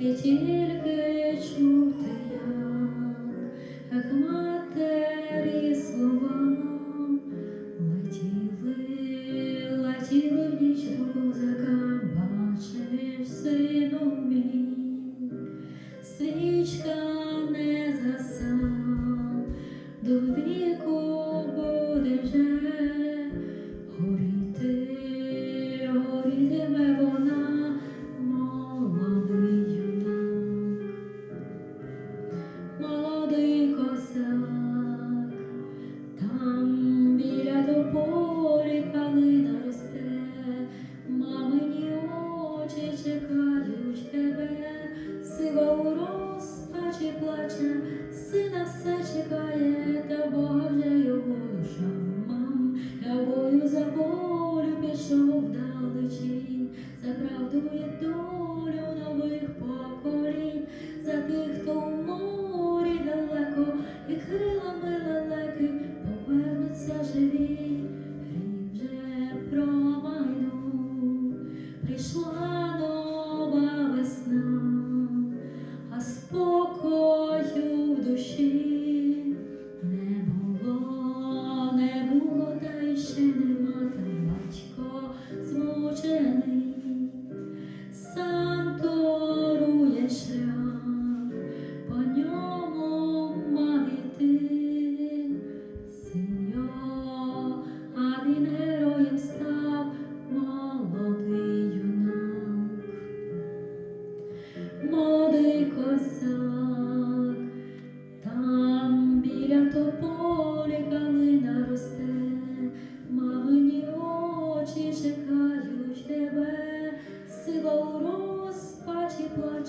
Bitir gün все чекає, та Бога вже його душа. Мам, я бою за волю пішов вдалечінь, за правду і долю нових поколінь, за тих, хто в морі далеко, і крилами лелеки повернуться живі, Рік вже промайнув, прийшла нова весна, а спокою в душі.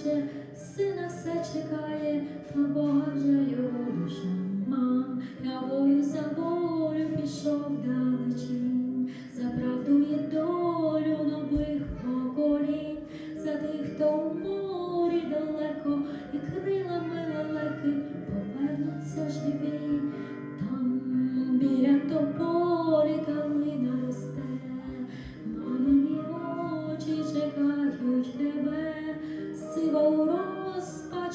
плаче, сина все чекає, на Бога вже його душа мам, я бою за волю пішов далечим, за правду і долю нових поколінь, за тих, хто в морі далеко, і крилами лелеки повернуться живі там біля тобою.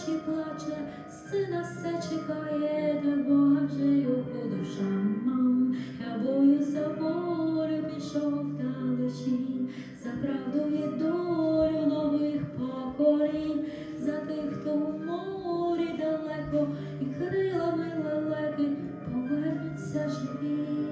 тричі плаче, сина все чекає, де Бога вже його душа мам. Я бою за волю пішов далечі, за правду і долю нових поколінь, за тих, хто в морі далеко, і крилами лелеки повернуться живі.